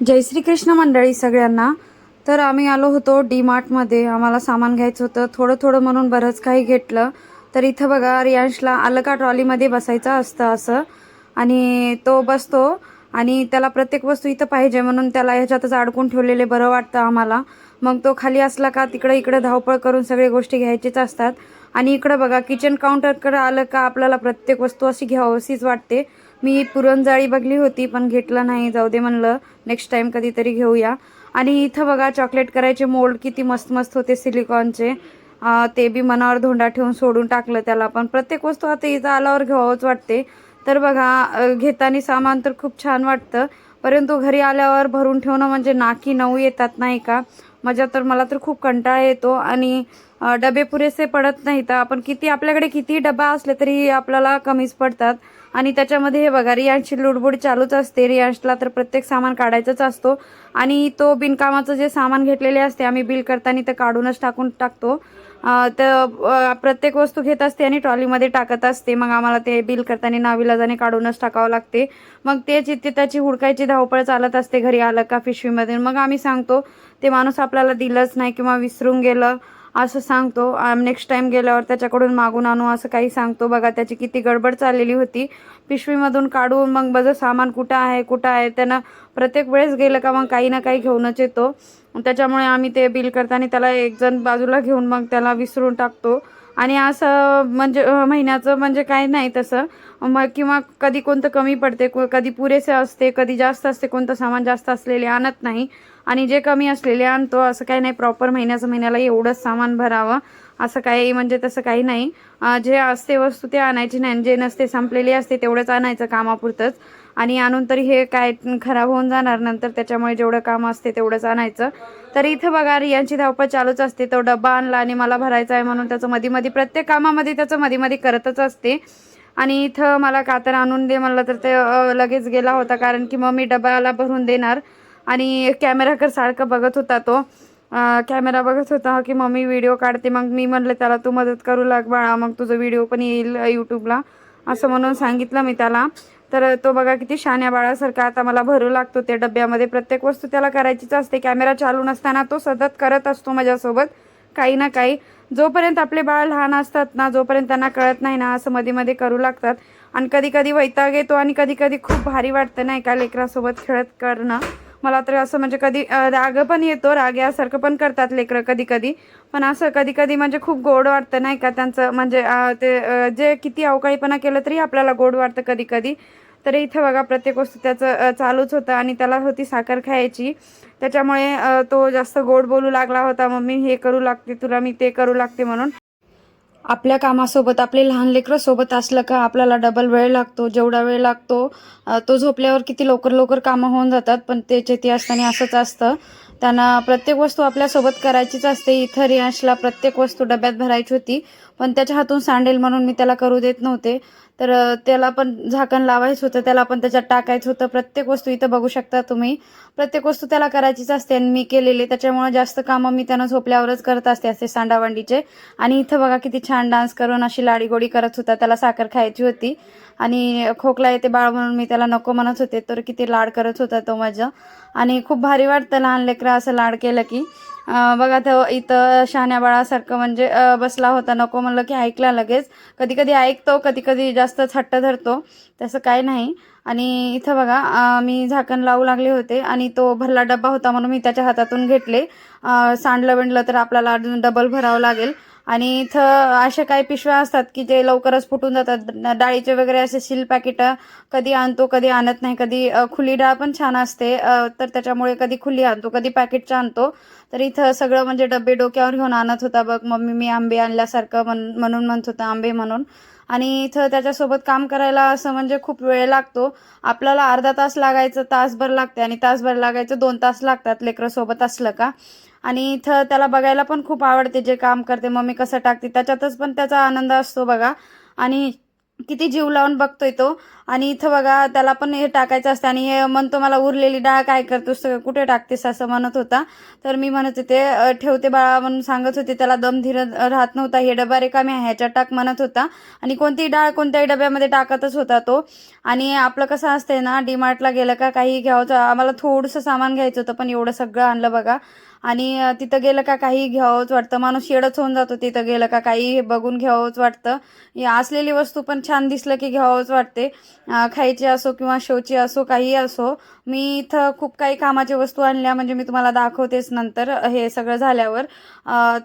जय श्रीकृष्ण मंडळी सगळ्यांना. तर आम्ही आलो होतो डी मार्टमध्ये आम्हाला सामान घ्यायचं होतं. थोडं थोडं म्हणून बरंच काही घेतलं. तर इथं बघा रियांशला आलं का ट्रॉलीमध्ये बसायचं असतं असं. आणि तो बसतो. आणि त्याला प्रत्येक वस्तू इथं पाहिजे म्हणून त्याला ह्याच्यातच अडकून ठेवलेले बरं वाटतं आम्हाला. मग तो खाली असला का तिकडं इकडं धावपळ करून सगळे गोष्टी घ्यायचीच असतात. आणि इकडं बघा किचन काउंटरकडे आलं का आपल्याला प्रत्येक वस्तू अशी घ्यावीशीच वाटते. मी पुरणजाळी बघली होती पण घेतलं नाही. जाऊ दे म्हणलं नेक्स्ट टाईम कधीतरी घेऊया. आणि इथं बघा चॉकलेट करायचे मोल्ड किती मस्त मस्त होते सिलिकॉनचे ते बी मनावर धोंडा ठेवून सोडून टाकलं त्याला. पण प्रत्येक वस्तू आता इथं आल्यावर घ्यावंच वाटते. तर बघा घेताना सामान तर खूप छान वाटतं. परंतु घरी आल्यावर भरून ठेवणं म्हणजे नाकी नऊ येतात नाही का? मजा तर मला तर खूप कंटाळा येतो. आणि डबे पुरेसे पडत नाही तर आपण किती आपल्याकडे किती डबा असले तरी आपल्याला कमीच पडतात. आणि त्याच्यामध्ये हे बघा रियांशची लुडबुड चालूच असते. रियांशला तर प्रत्येक सामान काढायचंच असतो. आणि तो बिनकामाचं जे सामान घेतलेले असते आम्ही बिल करताना ते काढूनच टाकून टाकतो. तर प्रत्येक वस्तू घेत असते आणि ट्रॉलीमध्ये टाकत असते. मग आम्हाला ते बिल करताना नाविलाजाने काढूनच टाकावं लागते. मग तेच इथे त्याची हुडकायची धावपळ चालत असते. घरी आलं का पिशवीमध्ये मग आम्ही सांगतो ते माणूस आपल्याला दिलंच नाही किंवा विसरून गेलं. असं सांगतो. नेक्स्ट टाईम गेल्यावर त्याच्याकडून मागून आणू असं काही सांगतो. बघा त्याची किती गडबड चाललेली होती. पिशवीमधून काढून मग माझं सामान कुठं आहे कुठं आहे त्यानं प्रत्येक वेळेस गेलं का मग काही ना काही घेऊनच येतो. त्याच्यामुळे आम्ही ते बिल करताना त्याला एक जण बाजूला घेऊन मग त्याला विसरून टाकतो. आणि असं म्हणजे महिन्याचं म्हणजे काय नाही तसं. मग किंवा कधी कोणतं कमी पडते कधी पुरेसे असते कधी जास्त असते कोणतं सामान जास्त असलेले आणत नाही. आणि जे कमी असलेले आणतो असं काही नाही. प्रॉपर महिन्याचं महिन्याला एवढंच सामान भरावं. असं काही म्हणजे तसं काही नाही. जे असते वस्तू ते आणायची नाही आणि जे नसते संपलेली असते तेवढंच आणायचं कामापुरतंच. आणि आणून तरी हे काय खराब होऊन जाणार नंतर त्याच्यामुळे जेवढं काम असते तेवढंच आणायचं. तर इथं बघा रियांची धावपळ चालूच असते. तो डब्बा आणला आणि मला भरायचा आहे म्हणून त्याचं मधी मधी प्रत्येक कामामध्ये त्याचं मधी मधी करतच असते. आणि इथं मला कातर आणून दे म्हणलं तर ते लगेच गेला होता कारण की मग मी डब्याला भरून देणार. आणि कॅमेराकर सारखं बघत होता तो. कॅमेरा बघत होता की मम्मी व्हिडिओ काढते मग मी म्हणलं त्याला तू मदत करू लाग बाळा मग तुझं व्हिडिओ पण येईल यूट्यूबला असं म्हणून सांगितलं मी त्याला. तर तो बघा किती शान्या बाळासारखा आता मला भरू लागतो त्या डब्यामध्ये. प्रत्येक वस्तू त्याला करायचीच असते. कॅमेरा चालू नसताना तो सतत करत असतो माझ्यासोबत. काही ना काही. जोपर्यंत आपले बाळ लहान असतात ना जोपर्यंत त्यांना कळत नाही ना असं मध्ये मध्ये करू लागतात. आणि कधी कधी वैताग येतो आणि कधी कधी खूप भारी वाटतं नाही का लेकरासोबत खेळत करणं. मला तर असं म्हणजे कधी राग पण येतो राग यासारखं पण करतात लेकरं कधी कधी पण असं कधी कधी म्हणजे खूप गोड वाटतं नाही का त्यांचं म्हणजे ते जे किती अवकाळीपणा केलं तरी आपल्याला गोड वाटतं कधी कधी तर इथं बघा प्रत्येक वस्तू त्याचं चालूच होतं आणि त्याला होती साखर खायची. त्याच्यामुळे तो जास्त गोड बोलू लागला होता मम्मी हे करू लागते तुला मी ते करू लागते म्हणून. आपल्या कामासोबत आपले लहान लेकरं सोबत असलं का आपल्याला डबल वेळ लागतो जेवढा वेळ लागतो तो झोपल्यावर किती लवकर लवकर कामं होऊन जातात पण त्याचे ते असताना असंच असतं. त्यांना प्रत्येक वस्तू आपल्यासोबत करायचीच असते. इथं रियांशला प्रत्येक वस्तू डब्यात भरायची होती. पण त्याच्या हातून सांडेल म्हणून मी त्याला करू देत नव्हते. तर त्याला पण झाकण लावायचं होतं त्याला पण त्याच्यात टाकायचं होतं. प्रत्येक वस्तू इथं बघू शकता तुम्ही. प्रत्येक वस्तू त्याला करायचीच असते आणि मी केलेली. त्याच्यामुळे जास्त कामं मी त्यांना झोपल्यावरच करत असते असे सांडावंडीचे. आणि इथं बघा किती छान डान्स करून अशी लाडीगोडी करत होता. त्याला साखर खायची होती. आणि खोकला येते बाळ म्हणून मी त्याला नको म्हणत होते. तर किती लाड करत होता तो माझं. आणि खूप भारी वाटतं लहान लेकरं असं लाड केलं की. बघा तो इथं शहाण्या बाळासारखं म्हणजे बसला होता. नको म्हणलं की ऐकला लगेच. कधी कधी ऐकतो कधी कधी जास्त हट्ट धरतो. तसं काय नाही. आणि इथं बघा मी झाकण लावू लागले होते आणि तो भरला डब्बा होता म्हणून मी त्याच्या हातातून घेतले. सांडलं बिंडलं तर आपल्याला अजून डबल भरावं लागेल. आणि इथं अशा काही पिशव्या असतात की जे लवकरच फुटून जातात. डाळीचे वगैरे असे सील पॅकेटं कधी आणतो कधी आणत नाही. कधी खुली डाळ पण छान असते. तर त्याच्यामुळे कधी खुली आणतो कधी पॅकेटच्या आणतो. तर इथं सगळं म्हणजे डबे डोक्यावर घेऊन आणत होता बघ. मम्मी मी आंबे आणल्यासारखं म्हण म्हणून म्हणत होता आंबे म्हणून. आणि इथं त्याच्यासोबत काम करायला असं म्हणजे खूप वेळ लागतो. आपल्याला अर्धा तास लागायचं तासभर लागते. आणि तासभर लागायचं दोन तास लागतात लेकरं सोबत असलं का. आणि इथं त्याला बघायला पण खूप आवडते जे काम करते मम्मी कसं टाकते त्याच्यातच पण त्याचा आनंद असतो बघा. आणि किती जीव लावून बघतोय तो. आणि इथं बघा त्याला पण हे टाकायचं असतं आणि हे म्हणतो मला उरलेली डाळ काय करतोस कुठे टाकतेस? असं म्हणत होता. तर मी म्हणत होते ठेवते बाळा म्हणून सांगत होते. त्याला दम धीर राहत नव्हता हे डबा रिकामी आहे ह्याच्यात टाक म्हणत होता. आणि कोणतीही डाळ कोणत्याही डब्यामध्ये टाकतच होता तो. आणि आपलं कसं असतंय ना डीमार्टला गेलं का काही घ्यावं आम्हाला थोडंसं सामान घ्यायचं होतं पण एवढं सगळं आणलं बघा. आणि तिथं गेलं का काही घ्यावंच वाटतं. माणूस येडच होऊन जातो तिथं गेलं का काही बघून घ्यावंच वाटतं. असलेली वस्तू पण छान दिसलं की घ्यावंच वाटते. खायची असो किंवा शोची असो काही असो मी इथं खूप काही कामाच्या वस्तू आणल्या म्हणजे मी तुम्हाला दाखवतेच नंतर हे सगळं झाल्यावर.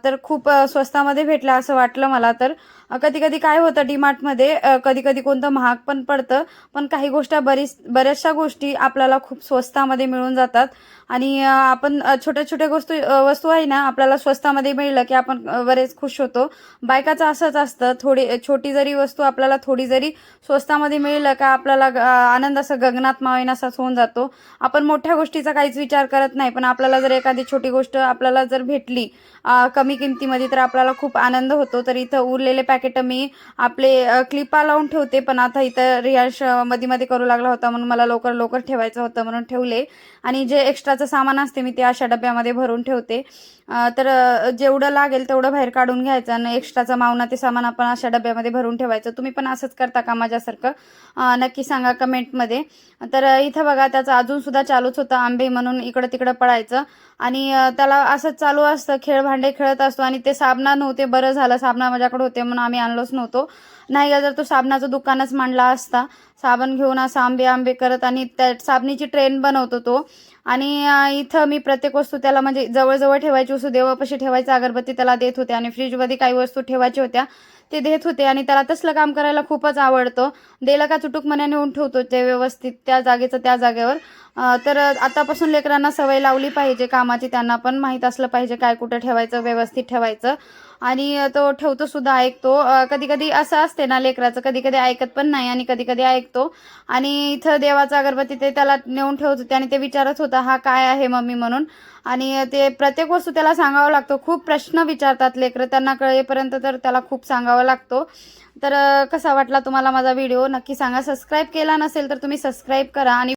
तर खूप स्वस्तामध्ये भेटलं असं वाटलं मला तर. कधी कधी काय होतं डीमार्टमध्ये कधी कधी कोणतं महाग पण पडतं पण काही गोष्टी बरीच बऱ्याचशा गोष्टी आपल्याला खूप स्वस्तामध्ये मिळून जातात. आणि आपण छोट्या छोट्या गोष्टी वस्तू आहे ना आपल्याला स्वस्तामध्ये मिळलं की आपण बरेच खुश होतो. बायकाचं असंच असतं थोडी छोटी जरी वस्तू आपल्याला थोडी जरी स्वस्तामध्ये मिळलं का आपल्याला आनंद असं गगनात मावेनासाच होऊन जातो. आपण मोठ्या गोष्टीचा काहीच विचार करत नाही पण आपल्याला जर एखादी छोटी गोष्ट आपल्याला जर भेटली कमी किमतीमध्ये तर आपल्याला खूप आनंद होतो. तर इथं उरलेले पॅ पॅकेट मी आपले क्लिपा लावून ठेवते पण आता इथं रियाशमध्ये मध्ये करू लागला होता म्हणून मला लवकर लवकर ठेवायचं होतं म्हणून ठेवले. आणि जे एक्स्ट्राचं सामान असते मी ते अशा डब्यामध्ये भरून ठेवते. तर जेवढं लागेल तेवढं बाहेर काढून घ्यायचं आणि एक्स्ट्राचं मावना ते सामान आपण अशा डब्यामध्ये भरून ठेवायचं. तुम्ही पण असंच करता का माझ्यासारखं? नक्की सांगा कमेंटमध्ये. तर इथं बघा त्याचं अजूनसुद्धा चालूच होतं आंबे म्हणून इकडं तिकडं पडायचं आणि त्याला असंच चालू असतं खेळ भांडे खेळत असतो आणि ते साबणा नव्हते बरं झालं. साबणा माझ्याकडे होते म्हणून आम्ही आणलोच नव्हतो. नाही का जर तो साबणाचं दुकानच मांडला असता साबण घेऊन असं आंबे आंबे करत आणि त्या साबणीची ट्रेन बनवतो तो. आणि इथं मी प्रत्येक वस्तू त्याला म्हणजे जवळजवळ ठेवायची वस्तू देवापाशी ठेवायची अगरबत्ती त्याला देत होते आणि फ्रीजमध्ये काही वस्तू ठेवायच्या होत्या ते देत होते आणि त्याला तसलं काम करायला खूपच आवडतं. दिलं का चुटूक मनाने नेऊन ठेवतो ते व्यवस्थित त्या जागेचं त्या जागेवर. तर आतापासून लेकरांना सवय लावली पाहिजे कामाची त्यांना पण माहीत असलं पाहिजे काय कुठं ठेवायचं व्यवस्थित ठेवायचं. आणि तो ठेवतो सुद्धा ऐकतो. कधी कधी असं असते ना लेकराचं कधी कधी ऐकत पण नाही आणि कधी कधी ऐकतो. आणि इथं देवाचा अगरबत्ती ते त्याला नेऊन ठेवत होते आणि ते विचारत होता हा काय आहे मम्मी? म्हणून. आणि ते प्रत्येक वस्तू त्याला सांगावं लागतो. खूप प्रश्न विचारतात लेकरं. त्यांना कळेपर्यंत तर त्याला खूप सांगावं लागतो. तर कसा वाटला तुम्हाला माझा व्हिडिओ? नक्की सांगा. सबस्क्राईब केला नसेल तर तुम्ही सबस्क्राईब करा आणि